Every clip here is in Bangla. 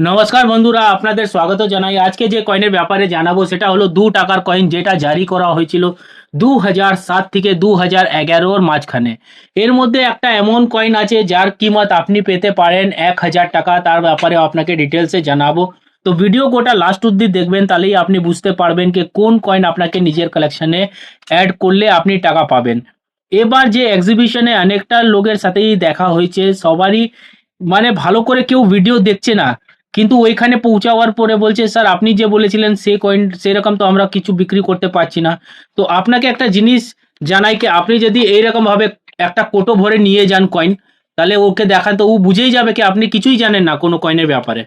নমস্কার বন্ধুরা, আপনাদের স্বাগত জানাই। আজকে যে কয়েনের ব্যাপারে জানাব, সেটা হলো দু টাকার কয়েন যেটা জারি করা হয়েছিল দু হাজার সাত থেকে দু হাজার এগারোর মাঝখানে। এর মধ্যে একটা এমন কয়েন আছে, যার কিমত আপনি পেতে পারেন এক হাজার টাকা। তার ব্যাপারে আপনাকে ডিটেলসে জানাব। তো ভিডিও গোটা লাস্ট অব্দি দেখবেন, তাহলেই আপনি বুঝতে পারবেন যে কোন কয়েন আপনাকে নিজের কালেকশনে অ্যাড করলে আপনি টাকা পাবেন। এবার যে এক্সিবিশনে অনেকটা লোকের সাথেই দেখা হয়েছে। সবারই মানে ভালো করে কেউ ভিডিও দেখছে না। কিন্তু ওইখানে পৌঁছাওয়ার পরে বলছে, স্যার, আপনি যে বলেছিলেন সে কয়েন সেরকম তো আমরা কিছু বিক্রি করতে পারছি না। তো আপনাকে একটা জিনিস জানাই কি, আপনি যদি এইরকম ভাবে একটা কোটো ভরে নিয়ে যান কয়েন তাহলে ওকে দেখান তো ও বুঝেই যাবে কি আপনি কিছুই জানেন না কোনো কয়েনের ব্যাপারে।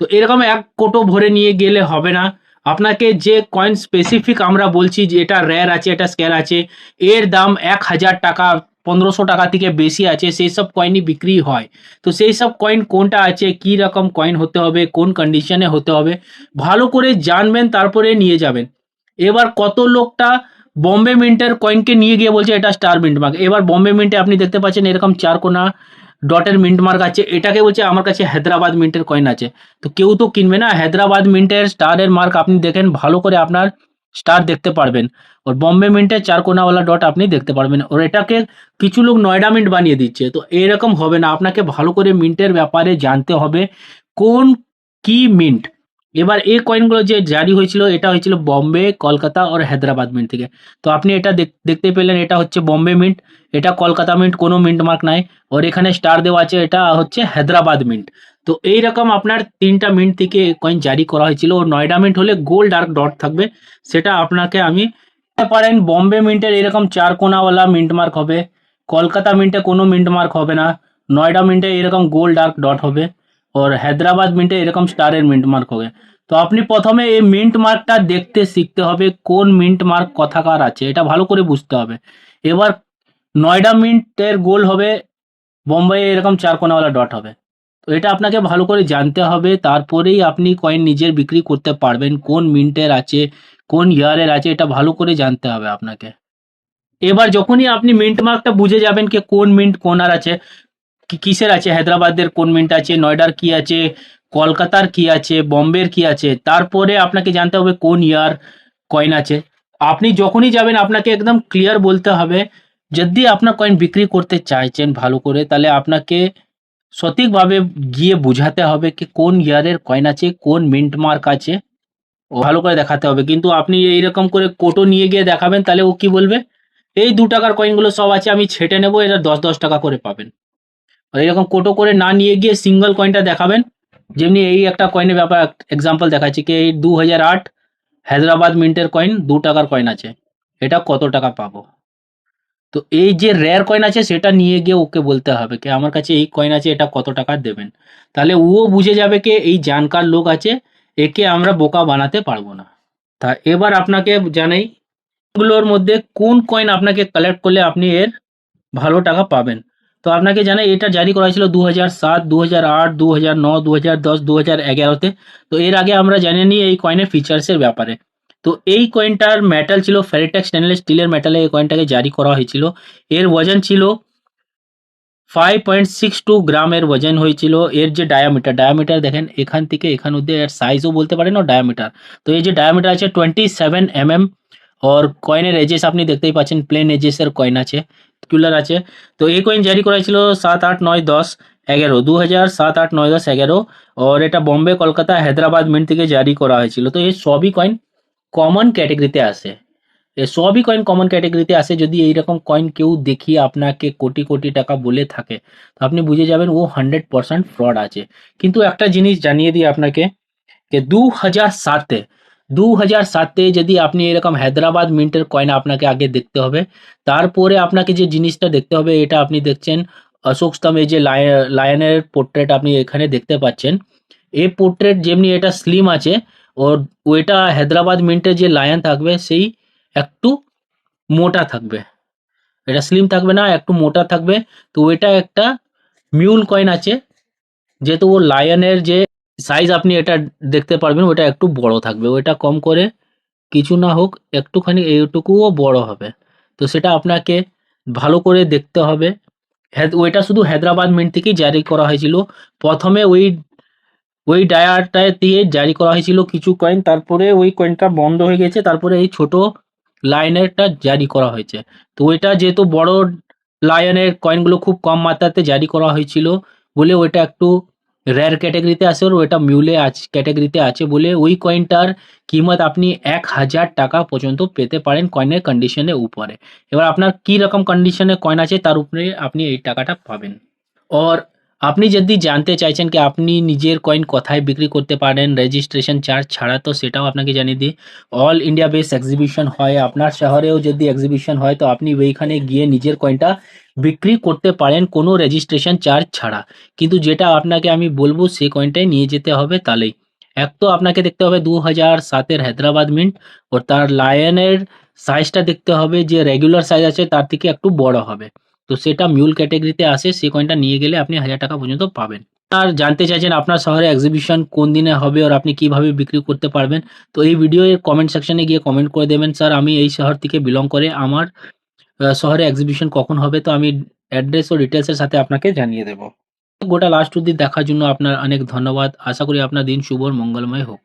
তো এরকম এক কোটো ভরে নিয়ে গেলে হবে না। আপনাকে যে কয়েন স্পেসিফিক আমরা বলছি যে এটা র্যার আছে, এটা স্কেল আছে, এর দাম এক হাজার টাকা পনেরোশো টাকা থেকে বেশি আছে, সেই সব কয়েনই বিক্রি হয়। তো সেই সব কয়েন কোনটা আছে, কি রকম কয়েন হতে হবে, কোন কন্ডিশনে হতে হবে, ভালো করে জানবেন, তারপরে নিয়ে যাবেন। এবার কত লোকটা বম্বে মিন্টের কয়েনকে নিয়ে গিয়ে বলছে, এটা স্টার মিন্ট মার্ক এবার বম্বে মিন্টে আপনি দেখতে পাচ্ছেন, এরকম চার কোনা ডটের মিন্ট মার্ক আছে। এটাকে বলছে, আমার কাছে হায়দ্রাবাদ মিন্টের কয়েন আছে। তো কেউ তো কিনবে না, হায়দ্রাবাদ মিন্টের স্টারের মার্ক আপনি দেখেন, ভালো করে আপনার স্টার দেখতে পারবেন। ওর বম্বে মিন্টের চার কোনাওয়ালা ডট আপনি দেখতে পারবেন। ওর এটাকে কিছু লোক নয়ডা মিন্ট বানিয়ে দিচ্ছে। তো এরকম হবে না। আপনাকে ভালো করে মিন্টের ব্যাপারে জানতে হবে কোন কি মিন্ট এবার এই কয়েনগুলো যে জারি হয়েছিল, এটা হয়েছিল বম্বে কলকাতা আর হায়দ্রাবাদ মিন্ট থেকে। তো আপনি এটা দেখ- দেখতে পেলেন, এটা হচ্ছে বম্বে মিন্ট এটা কলকাতা মিন্ট কোনো মিন্ট মার্ক নাই। ওর এখানে স্টার দেওয়া আছে, এটা হচ্ছে হায়দ্রাবাদ মিন্ট তো এই রকম আপনার তিনটা মিন্ট থেকে কয়েন জারি করা হয়েছিল। ও নয়ডা মিন্ট হলে গোল ডার্ক ডট থাকবে। সেটা আপনাকে আমি পারেন, বম্বে মিন্টের এরকম চার কোনাওয়ালা মিন্ট মার্ক হবে। কলকাতা মিন্টে কোনো মিন্ট মার্ক হবে না। নয়ডা মিন্টে এরকম গোল ডার্ক ডট হবে। ওর হায়দ্রাবাদ মিন্টে এরকম স্টারের মিন্ট মার্ক হবে। তো আপনি প্রথমে এই মিন্ট মার্কটা দেখতে শিখতে হবে, কোন মিন্ট মার্ক কথাকার আছে। এটা ভালো করে বুঝতে হবে। এবার নয়ডা মিন্টের গোল হবে বোম্বাই এরকম চার কোনাওয়ালা ডট হবে। তো এটা আপনাকে ভালো করে জানতে হবে। তারপরেই আপনি কয়েন নিজের বিক্রি করতে পারবেন। কোন মিন্টের আছে, কোন ইয়ারের আছে, এটা ভালো করে জানতে হবে আপনাকে। এবার যখনই আপনি মিন্ট মার্কটা বুঝে যাবেন কি কোন মিন্ট কোনার আছে কিসের আছে? হায়দ্রাবাদের কোন মিন্ট আছে? নয়ডার কি আছে? কলকাতার কি আছে? বম্বের কি আছে? তারপরে আপনাকে জানতে হবে কোন ইয়ার কয়েন আছে। আপনি যখনই যাবেন, আপনাকে একদম ক্লিয়ার বলতে হবে, যদি আপনার কয়েন বিক্রি করতে চাইছেন ভালো করে, তাহলে আপনাকে সঠিকভাবে গিয়ে বুঝাতে হবে কি কোন ইয়ারের কয়েন আছে, কোন মিন্ট মার্ক আছে। ভালো করে দেখাতে হবে। কিন্তু আপনি এইরকম করে কোটো নিয়ে গিয়ে দেখাবেন, তাহলে ও কি বলবে? এই দু টাকার কয়েনগুলো সব আছে, আমি ছেটে নেব এটা দশ দশ টাকা করে পাবেন। আর এরকম কোটো করে না নিয়ে গিয়ে সিঙ্গেল কয়েনটা দেখাবেন। যেমনি এই একটা কয়েনের ব্যাপার এক্সাম্পল দেখাচ্ছি কি, এই দু হাজার আট হায়দ্রাবাদ মিন্টের কয়েন দু টাকার কয়েন আছে। এটা কত টাকা পাবো? তো এই যে রেয়ার কয়েন আছে, সেটা নিয়ে গিয়ে ওকে বলতে হবে কি, আমার কাছে এই কয়েন আছে, এটা কত টাকা দেবেন? তাহলে ও বুঝে যাবে কি, এই জানকার লোক আছে, একে আমরা বোকা বানাতে পারব না। তা এবার আপনাকে জানাই গুলোর মধ্যে কোন কয়েন আপনাকে কালেক্ট করলে আপনি এর ভালো টাকা পাবেন? তো আপনাকে জানাই, এটা জারি করা হয়েছিল দু হাজার সাত দু হাজার আট দু হাজার ন দু হাজার দশ দু হাজার এগারোতে। তো এর আগে আমরা জানি নিই এই কয়েনের ফিচার্সের ব্যাপারে। তো এই কয়েনটার মেটাল ছিল ফেরিটেক্স স্টেনলেস স্টিলের মেটালে এই কয়েনটাকে জারি করা হয়েছিল। এর ওজন ছিল ফাইভ পয়েন্ট সিক্স টু গ্রামের ওজন হয়েছিল। এর যে ডায়ামিটার ডায়ামিটার দেখেন, এখান থেকে এখান অব্দি এর সাইজও বলতে পারেন ও ডায়ামিটার তো এই যে ডায়ামিটার আছে টোয়েন্টি সেভেন এম এম ওর কয়েনের এজেস আপনি দেখতেই পাচ্ছেন প্লেন এজেসের কয়েন আছে কুলার আছে। তো এই কয়েন জারি করা হয়েছিল সাত আট নয় দশ এগারো দু হাজার সাত আট নয় দশ এগারো। আর এটা বম্বে কলকাতা হায়দ্রাবাদ মিন্ট থেকে জারি করা হয়েছিল। তো এই সবই কয়েন কমন ক্যাটেগরিতে আসে। এ সবই কয়েন কমন ক্যাটেগরিতে আসে। যদি এইরকম কয়েন কেউ দেখিয়ে আপনাকে কোটি কোটি টাকা বলে থাকে, তো আপনি বুঝে যাবেন ও হান্ড্রেড পার্সেন্ট ফ্রড আছে। কিন্তু একটা জিনিস জানিয়ে দিই আপনাকে, যে দু হাজার সাতে দু হাজার সাতে যদি আপনি এরকম হায়দ্রাবাদ মিন্টের কয়েন আপনাকে আগে দেখতে হবে, তারপরে আপনাকে যে জিনিসটা দেখতে হবে, এটা আপনি দেখছেন অশোক স্তম্ভ এই যে লায়- লায়নের পোর্ট্রেট আপনি এখানে দেখতে পাচ্ছেন। এই পোর্ট্রেট যেমনি এটা স্লিম আছে ওর ওইটা হায়দ্রাবাদ মিন্টের যে লায়ন থাকবে, সেই একটু মোটা থাকবে। এটা স্লিম থাকবে না, একটু মোটা থাকবে। তো ওইটা একটা মিউল কয়েন আছে, যেহেতু ও লায়নের যে সাইজ আপনি এটা দেখতে পারবেন ওটা একটু বড় থাকবে। ওইটা কম করে কিছু না হোক, একটুখানি এইটুকুও বড় হবে। তো সেটা আপনাকে ভালো করে দেখতে হবে। হ্যাঁ ওইটা শুধু হায়দ্রাবাদ মিন্ট থেকেই জারি করা হয়েছিল। প্রথমে ওই ওই ডায়াটা দিয়ে জারি করা হয়েছিল কিছু কয়েন তারপরে ওই কয়েনটা বন্ধ হয়ে গেছে, তারপরে এই ছোট লাইনেরটা জারি করা হয়েছে। তো ওইটা যেহেতু বড় লায়নের কয়েনগুলো খুব কম মাত্রাতে জারি করা হয়েছিল বলে ওইটা একটু রেয়ার ক্যাটাগরিতে আছে ওইটা মিউলে আছে ক্যাটাগরিতে আছে বলে ওই কয়েনটার কিমত আপনি এক হাজার টাকা পর্যন্ত পেতে পারেন কয়েনের কন্ডিশনের উপরে। এবার আপনার কি রকম কন্ডিশনে কয়েন আছে তার উপরে আপনি এই টাকাটা পাবেন। আর আপনি যদি জানতে চাইছেন কি আপনি নিজের কয়েন কোথায় বিক্রি করতে পারেন রেজিস্ট্রেশন চার্জ ছাড়া, তো সেটাও আপনাকে জানিয়ে দিই। অল ইন্ডিয়া বেস এক্সিবিশন হয়, আপনার শহরেও যদি এক্সিবিশন হয়, তো আপনি ওইখানে গিয়ে নিজের কয়েনটা বিক্রি করতে পারেন কোনো রেজিস্ট্রেশন চার্জ ছাড়া। কিন্তু যেটা আপনাকে আমি বলব সেই কয়েনটাই নিয়ে যেতে হবে তাহলেই। এক তো আপনাকে দেখতে হবে দু হাজার সাতের হায়দ্রাবাদ মিন্ট ও তার লায়নের সাইজটা দেখতে হবে যে রেগুলার সাইজ আছে, তার থেকে একটু বড় হবে। তো সেটা মিউল ক্যাটাগরিতে আসে, সেই কয়েনটা নিয়ে গেলে আপনি হাজার টাকা পর্যন্ত পাবেন। আর জানতে চাইছেন আপনার শহরে এক্সিবিশন কোন দিনে হবে আর আপনি কীভাবে বিক্রি করতে পারবেন, তো এই ভিডিওর কমেন্ট সেকশনে গিয়ে কমেন্ট করে দেবেন, স্যার, আমি এই শহর থেকে বিলং করে আমার শহরে এক্সিবিশন কখন হবে? তো আমি অ্যাড্রেস ও ডিটেলসের সাথে আপনাকে জানিয়ে দেবো। গোটা লাস্ট অব্দি দেখার জন্য আপনার অনেক ধন্যবাদ। আশা করি আপনার দিন শুভ মঙ্গলময় হোক।